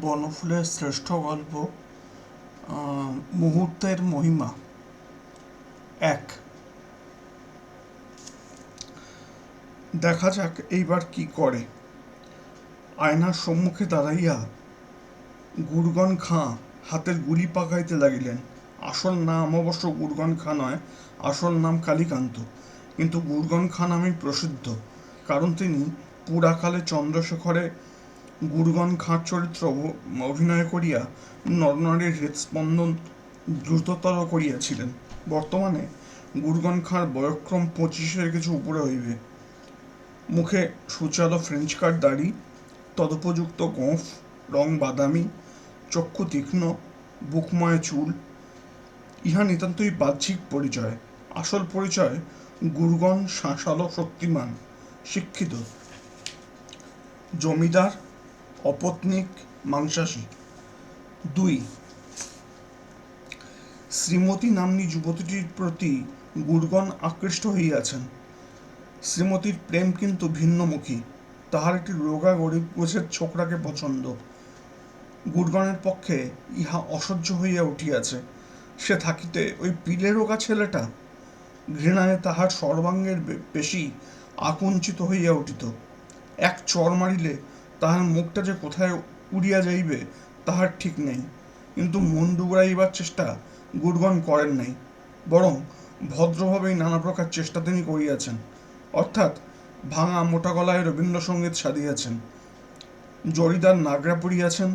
বনফুলের শ্রেষ্ঠ গল্প মুহূর্তের মহিমা। এক। দেখা যাক এইবার কি করে। আয়নার সম্মুখে দাঁড়াইয়া গুরগন খাঁ হাতের গুলি পাকাইতে লাগিলেন। আসল নাম অবশ্য গুরগন খাঁ নয়, আসল নাম কালীকান্ত। কিন্তু গুরগন খাঁ নামেই প্রসিদ্ধ, কারণ তিনি পুরাকালে চন্দ্রশেখরে গুরগন খাঁর চরিত্র অভিনয় করিয়া নরনারীর হৃদস্পন্দন দ্রুততর করিয়াছিলেন। বর্তমানে গুরগন খাঁর বয়ক্রম পঁচিশের কিছু উপরে হইবে। মুখে সুচালো ফ্রেঞ্চ কাট দাড়ি, তদুপযুক্ত গোঁফ, রং বাদামি, চক্ষু তীক্ষ্ণ, বুকময় চুল, ইহা নিতান্তই বাহ্যিক পরিচয়। আসল পরিচয় গুরগন শাঁসালো শক্তিমান, শিক্ষিত। জমিদার অপত্নিক মাংসাশী। দুই, শ্রীমতী নাম্নী যুবতীটির প্রতি গুরগণ আকৃষ্ট হইয়াছেন। শ্রীমতীর প্রেম কিন্তু ভিন্নমুখী, তাহার একটি রোগা গরিব গোছের ছোকরাকে পছন্দ। গুরগণের পক্ষে ইহা অসহ্য হইয়া উঠিয়াছে। সে থাকিতে ওই পিলে রোগা ছেলেটা? ঘৃণায় তাহার সর্বাঙ্গের বেশি আকুঞ্চিত হইয়া উঠিত। এক চর মারিলে তাহার মুখটা যে কোথায় উড়িয়া যাইবে, তাহার ঠিক নেই। কিন্তু মন ডুবড়াইবার চেষ্টা গুরগন করেন নাই, বরং ভদ্রভাবেই নানা প্রকার চেষ্টা তিনি করিয়াছেন। অর্থাৎ ভাঙা মোটা গলায় রবীন্দ্রসঙ্গীত সাধিয়াছেন, জরিদার নাগরা পড়িয়াছেন,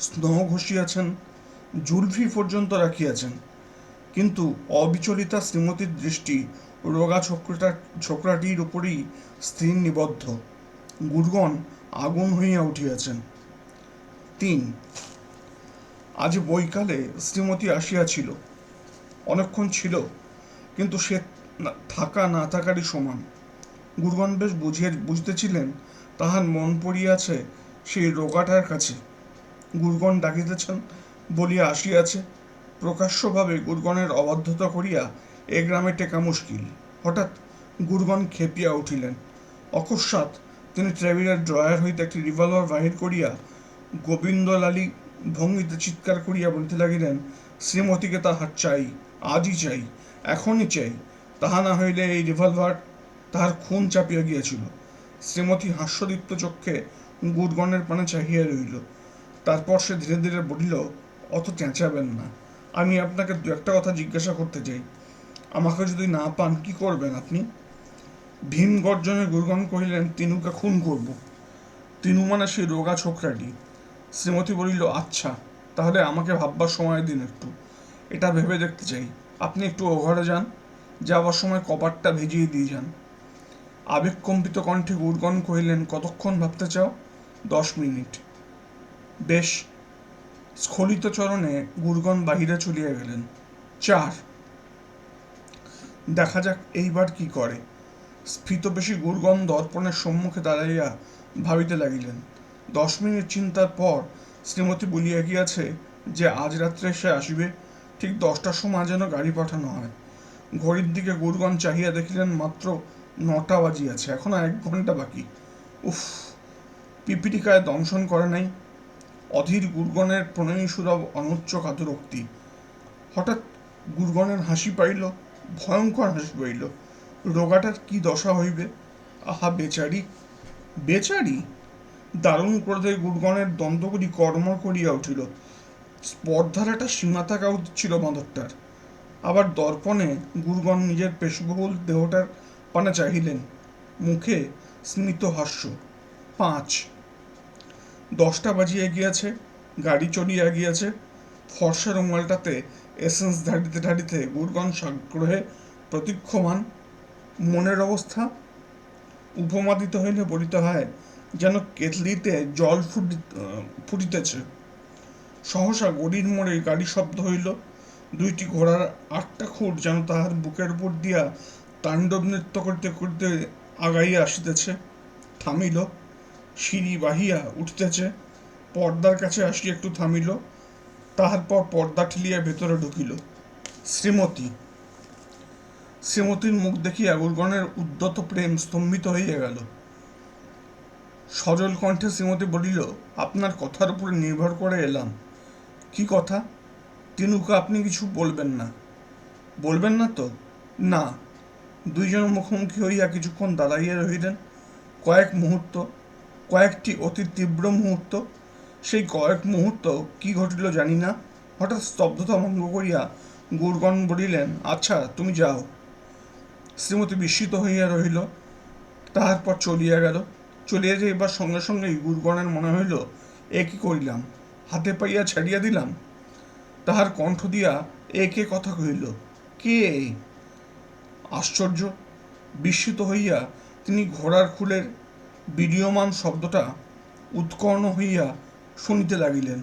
স্নেহ ঘষিয়াছেন জুলফি পর্যন্ত রাখিয়াছেন। কিন্তু অবিচলিতা শ্রীমতীর দৃষ্টি রোগা ছোকরাটা ছোকরাটির উপরেই স্থির নিবদ্ধ। গুরগন আগুন হইয়া উঠিয়াছেন। তিন, আজ বৈকালে শ্রীমতী আসিয়াছিল। অনেকক্ষণ ছিল, কিন্তু সে থাকা না থাকারই সমান। গুরগন বেশ বুঝিয়া বুঝতেছিলেন তাহার মন পড়িয়াছে সেই রোগাটার কাছে। গুরগন ডাকিতেছেন, বলিয়া আসিয়াছে, প্রকাশ্যভাবে গুরগণের অবাধ্যতা করিয়া এ গ্রামে টেকা মুশকিল। হঠাৎ গুরগণ খেপিয়া উঠিলেন। অকস্মাৎ তিনি ট্রেভিলের ড্রয়ার হইতে একটি রিভলভার বাহির করিয়া গোবিন্দলালী ভঙ্গিতে চিৎকার করিয়া বলিতে লাগিলেন, শ্রীমতীকে তাহার চাই, আজই চাই, এখনই চাই। তাহা না হইলে এই রিভলভার তাহার খুন চাপিয়া গিয়াছিল শ্রীমতী হাস্যদীপ্ত চক্ষে গুরগনের পানে চাহিয়া রইল তারপর সে ধীরে ধীরে বলিল, অত চেঁচাবেন না। আমি আপনাকে দু একটা কথা জিজ্ঞাসা করতে চাই। আমাকে যদি না পান, কি করবেন আপনি? ভীম গর্জনে গুরগন কহিলেন, তিনুকে খুন করব। তিনু মানে সেই রোগা ছোকরাটি। শ্রীমতী বলিল আচ্ছা তাহলে আমাকে ভাববার সময় দিন একটু। এটা ভেবে দেখতে চাই। আপনি একটু ও ঘরে যান, যাওয়ার সময় কপারটা ভেজিয়ে দিয়ে যান আবেগকম্পিত কণ্ঠে গুরগন কহিলেন, কতক্ষণ ভাবতে চাও? দশ মিনিট বেশ স্খলিত চরণে গুরগন বাহিরে চলিয়া গেলেন। চার। দেখা যাক, এইবার কি করে। স্ফীতবেশী গুরগন দর্পণের সম্মুখে দাঁড়াইয়া ভাবিতে লাগিলেন। দশ মিনিট চিন্তার পর শ্রীমতী বলিয়া গিয়াছে যে, আজ রাত্রে সে আসিবে, ঠিক দশটার সময় যেন গাড়ি পাঠানো হয়। ঘড়ির দিকে গুরগন চাহিয়া দেখিলেন মাত্র নটা বাজিয়াছে, এখনও এক ঘণ্টা বাকি। উফ, পিপিটিকায় দংশন করে নাই। অধীর গুরগনের প্রণয়ী সুলভ অনুচ্চ কাতরোক্তি। হঠাৎ গুরগনের হাসি পাইল, ভয়ঙ্কর হাসি পাইল। রোগাটার কি দশা হইবে? আহা, বেচারি বেচারি? দারুণ ক্রোধে গুরগনের দ্বন্দ্বগুলি কর্মর করিয়া উঠিল। স্পর্ধার একটা সীমা থাকা উচিত ছিল বাঁদরটার আবার দর্পণে গুরগন নিজের পেশবহুল দেহটার পানে চাহিলেন। মুখে স্মিত হাস্য। পাঁচ। দশটা বাজিয়া গিয়াছে, গাড়ি চলিয়া গিয়াছে। ফর্সা রুমালটাতে এসেন্স ঢাড়িতে ঢাড়িতে গুরগন সাগ্রহে প্রতীক্ষমান মনের অবস্থা উপমা দিতে হইলে বলিতে হয় যেন কেতলিতে জল ফুটি ফুটিতেছে। সহসা গড়ির মোড়ে গাড়ি শব্দ হইল। দুইটি ঘোড়ার আটটা খুঁট যেন তাহার বুকের উপর দিয়া তাণ্ডব নৃত্য করিতে করিতে আগাইয়া আসিতেছে। থামিল। সিঁড়ি বাহিয়া উঠিতেছে। পর্দার কাছে আসিয়া একটু থামিল। তাহার পর পর্দা ঠেলিয়া ভেতরে ঢুকিল। শ্রীমতী শ্রীমতীর মুখ দেখিয়া গুরগণের উদ্যত প্রেম স্তম্ভিত হইয়া গেল। সজল কণ্ঠে শ্রীমতী বলিল, আপনার কথার উপরে নির্ভর করে এলাম। কি কথা? তিনুকে আপনি কিছু বলবেন না। বলবেন না তো? না। দুইজন মুখোমুখি হইয়া কিছুক্ষণ দাঁড়াইয়া রহিলেন। কয়েক মুহূর্ত, কয়েকটি অতি তীব্র মুহূর্ত। সেই কয়েক মুহূর্ত কি ঘটিল জানি না। হঠাৎ স্তব্ধতা ভঙ্গ করিয়া গুরগণ বলিলেন আচ্ছা তুমি যাও। শ্রীমতী বিস্মিত হইয়া রহিল। তাহার পর চলিয়া গেল। চলিয়া যাইবার সঙ্গে সঙ্গেই গুরগণের মনে হইল, এ কি করিলাম? হাতে পাইয়া ছাড়িয়া দিলাম? তাহার কণ্ঠ দিয়া এ কে কথা কহিল? কে আশ্চর্য! বিস্মিত হইয়া তিনি ঘোড়ার খুলের বিডিয়মান শব্দটা উৎকর্ণ হইয়া শুনিতে লাগিলেন।